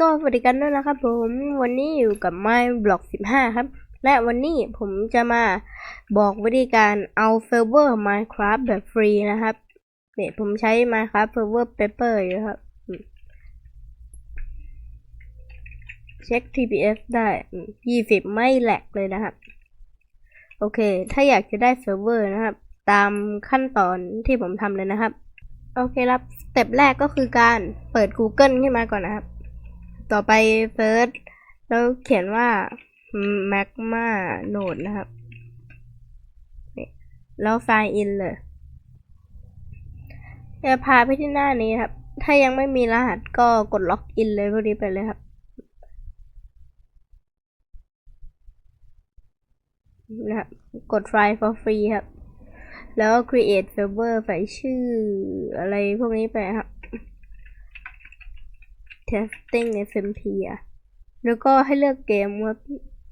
ก็สวัสดีกันด้วยนะครับผมวันนี้อยู่กับ My Block 15 ครับ และวันนี้ผมจะมาบอกวิธีการเอาเซิร์ฟเวอร์ Minecraft แบบฟรีนะครับเนี่ยผมใช้ Minecraft Server Paper อยู่ครับ เช็ค TPS ได้ 20 ไม่แหลกเลยนะครับ โอเค ถ้าอยากจะได้เซิร์ฟเวอร์นะครับ ตามขั้นตอนที่ผมทำเลยนะครับ โอเคครับ สเต็ปแรกก็คือการเปิด Google ขึ้นมาก่อนนะครับ ต่อไปเซิร์ชแล้วเขียนว่า magma node นะครับ แล้ว sign in เลยจะพาไปที่หน้านี้ครับ ถ้ายังไม่มีรหัสก็กดล็อกอินเลยพวกนี้ไปเลยครับนะครับกดไฟล์ for free ครับ แล้ว create server ใส่ชื่ออะไรพวกนี้ไปครับ testing SMP อะแล้วก็ให้เลือกเกมครับ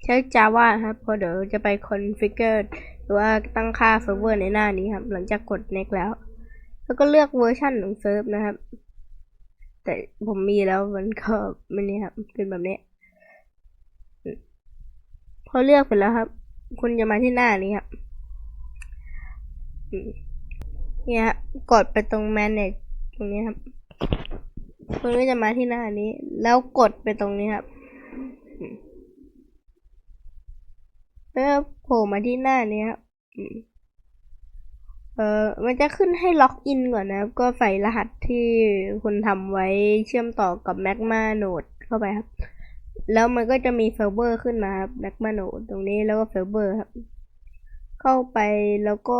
ใช้ Java ครับเพราะเดี๋ยวจะไป configure หรือว่าตั้งค่าเซิร์ฟเวอร์ในหน้านี้ครับ หลังจากกด next แล้ว แล้วก็เลือกเวอร์ชันของเซิร์ฟนะครับ แต่ผมมีแล้วมันก็ไม่นี่ครับเป็นแบบนี้พอเลือกเสร็จแล้วครับ คุณจะมาที่หน้านี้ครับเนี่ยกดไปตรง manage ตรงนี้ครับ คุณก็จะมาที่หน้านี้ แล้วกดไปตรงนี้ครับอืมแล้วโผล่มาที่หน้านี้ครับเออมันจะขึ้นให้ล็อกอินก่อนนะครับ ก็ใส่รหัสที่คุณทำไว้เชื่อมต่อกับ Magma Node เข้าไปครับ แล้วมันก็จะมีเซิร์ฟเวอร์ขึ้นมาครับ Magma Node ตรงนี้แล้วก็เซิร์ฟเวอร์ครับ เข้าไปแล้วก็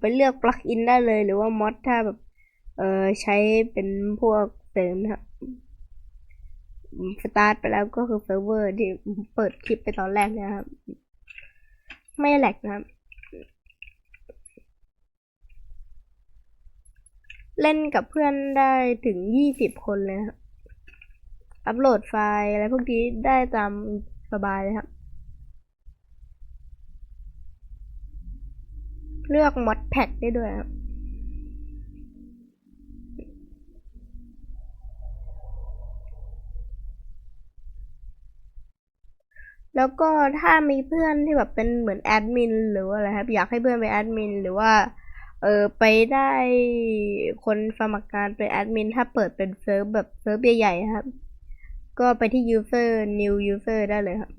ไปเลือกปลั๊กอินได้เลย หรือว่ามอดถ้าแบบ เออใช้เป็นพวก เสริมนะครับสตาร์ทไปแล้วก็คือเซิร์ฟเวอร์ที่เปิดคลิปไปตอนแรกนะครับ ไม่แหลกนะครับ เล่นกับเพื่อนได้ถึงยี่สิบคนเลยครับ อัปโหลดไฟล์อะไรพวกนี้ได้ตามสบายเลยครับ เลือกมอดแพ็กได้ด้วยครับ แล้วก็ถ้ามีเพื่อนที่แบบเป็นเหมือนแอดมินหรือว่าอะไรครับ อยากให้เพื่อนเป็นแอดมินหรือว่า เออไปได้คนสมัครงานเป็นแอดมินถ้าเปิดเป็นเซิร์ฟแบบเซิร์ฟใหญ่ๆครับ ก็ไปที่ user new user ได้เลยครับ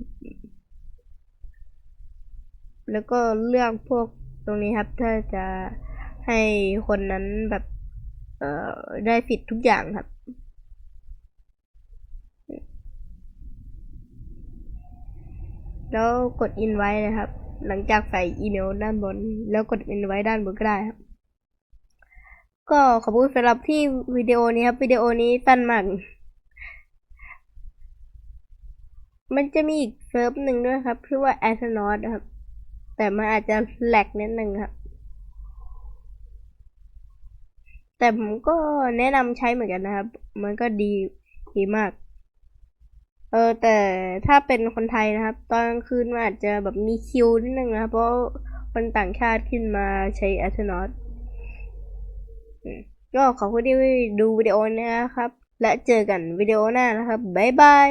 แล้วก็เลือกพวกตรงนี้ครับ ถ้าจะให้คนนั้นแบบ เอ่อได้สิทธิ์ทุกอย่างครับ แล้วกดอินไว้นะครับ หลังจากใส่อีเมลด้านบน แล้วกดอินไว้ด้านบนก็ได้ครับ ก็ขอบคุณสำหรับที่วิดีโอนี้ครับ วิดีโอนี้สั้นมาก มันจะมีอีกเซิร์ฟหนึ่งด้วยครับชื่อว่า a s t r o t นะครับ แต่มันอาจจะแหลกนิดหนึ่งครับ แต่ผมก็แนะนำใช้เหมือนกันนะครับ มันก็ดีดีมาก เออแต่ถ้าเป็นคนไทยนะครับ ตอนกลางคืนมันอาจจะแบบมีคิวนิดนึงนะครับ เพราะคนต่างชาติขึ้นมาใช้ a s t r o n a u t ก็ขอบคุณที่ดูวิดีโอนี้นะครับ และเจอกันวิดีโอหน้านะครับ บ๊ายบาย